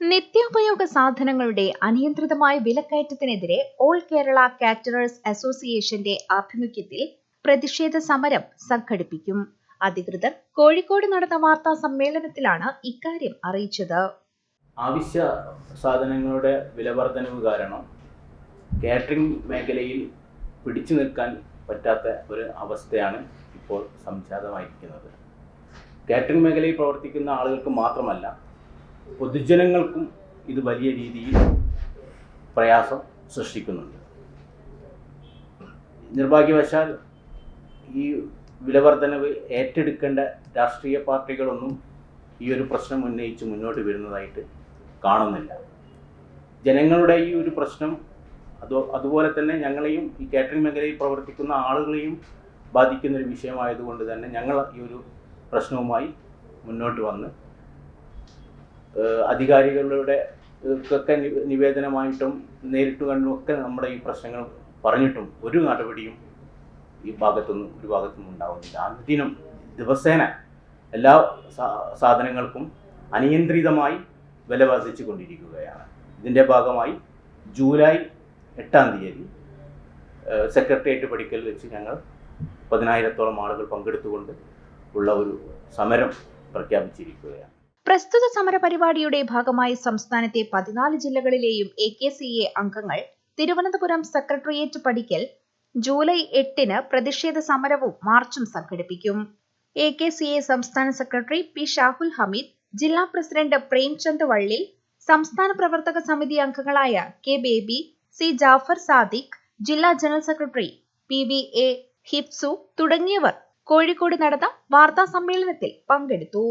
നിത്യോപയോഗ സാധനങ്ങളുടെ അനിയന്ത്രിതമായ വിലക്കയറ്റത്തിനെതിരെ ഓൾ കേരള കാറ്ററേഴ്സ് അസോസിയേഷന്റെ ആഭിമുഖ്യത്തിൽ പ്രതിഷേധ സമരം സംഘടിപ്പിക്കും. അധികൃതർ കോഴിക്കോട് നടന്ന വാർത്താ സമ്മേളനത്തിലാണ് ഇക്കാര്യം അറിയിച്ചത്. ആവശ്യ സാധനങ്ങളുടെ വിലവർധനവ് കാരണം കാറ്ററിംഗ് മേഖലയിൽ പിടിച്ചു നിൽക്കാൻ പറ്റാത്ത ഒരു അവസ്ഥയാണ് ഇപ്പോൾ സംജാതമായിരിക്കുന്നത്. കാറ്ററിംഗ് മേഖലയിൽ പ്രവർത്തിക്കുന്ന ആളുകൾക്ക് മാത്രമല്ല പൊതുജനങ്ങൾക്കും ഇത് വലിയ രീതിയിൽ പ്രയാസം സൃഷ്ടിക്കുന്നുണ്ട്. നിർഭാഗ്യവശാൽ ഈ വിലവർധനവ് ഏറ്റെടുക്കേണ്ട രാഷ്ട്രീയ പാർട്ടികളൊന്നും ഈ ഒരു പ്രശ്നം ഉന്നയിച്ച് മുന്നോട്ട് വരുന്നതായിട്ട് കാണുന്നില്ല. ജനങ്ങളുടെ ഈ ഒരു പ്രശ്നം അത് അതുപോലെ തന്നെ ഞങ്ങളെയും ഈ കാറ്ററിംഗ് മേഖലയിൽ പ്രവർത്തിക്കുന്ന ആളുകളെയും ബാധിക്കുന്ന ഒരു വിഷയമായതുകൊണ്ട് തന്നെ ഞങ്ങൾ ഈ ഒരു പ്രശ്നവുമായി മുന്നോട്ട് വന്ന് അധികാരികളുടെ ഒക്കെ നിവേദനമായിട്ടും നേരിട്ട് കണ്ടും ഒക്കെ നമ്മുടെ ഈ പ്രശ്നങ്ങൾ പറഞ്ഞിട്ടും ഒരു നടപടിയും ഈ ഭാഗത്തുനിന്ന് ഒരു ഭാഗത്തുനിന്നും ഉണ്ടാവുന്നില്ല. അനുദിനം ദിവസേന എല്ലാ സാധനങ്ങൾക്കും അനിയന്ത്രിതമായി വില വർദ്ധിച്ചു കൊണ്ടിരിക്കുകയാണ് ഇതിന്റെ ഭാഗമായി ജൂലൈ എട്ടാം തീയതി സെക്രട്ടേറിയറ്റ് പടിക്കൽ വെച്ച് ഞങ്ങൾ പതിനായിരത്തോളം ആളുകൾ പങ്കെടുത്തുകൊണ്ട് ഉള്ള ഒരു സമരം പ്രഖ്യാപിച്ചിരിക്കുകയാണ്. പ്രസ്തുത സമര പരിപാടിയുടെ ഭാഗമായി സംസ്ഥാനത്തെ പതിനാല് ജില്ലകളിലെയും എ കെ സി എ അംഗങ്ങൾ തിരുവനന്തപുരം സെക്രട്ടേറിയറ്റ് പടിക്കൽ ജൂലൈ എട്ടിന് പ്രതിഷേധ സമരവും മാർച്ചും സംഘടിപ്പിക്കും. എ കെ സി എ സംസ്ഥാന സെക്രട്ടറി പി ഷാഹുൽ ഹമീദ് ജില്ലാ പ്രസിഡന്റ് പ്രേംചന്ദ് വള്ളിൽ സംസ്ഥാന പ്രവർത്തക സമിതി അംഗങ്ങളായ കെ ബേബി സി ജാഫർ സാദിഖ് ജില്ലാ general secretary P V A Hipsu തുടങ്ങിയവർ കോഴിക്കോട് നടന്ന വാർത്താ സമ്മേളനത്തിൽ പങ്കെടുത്തു.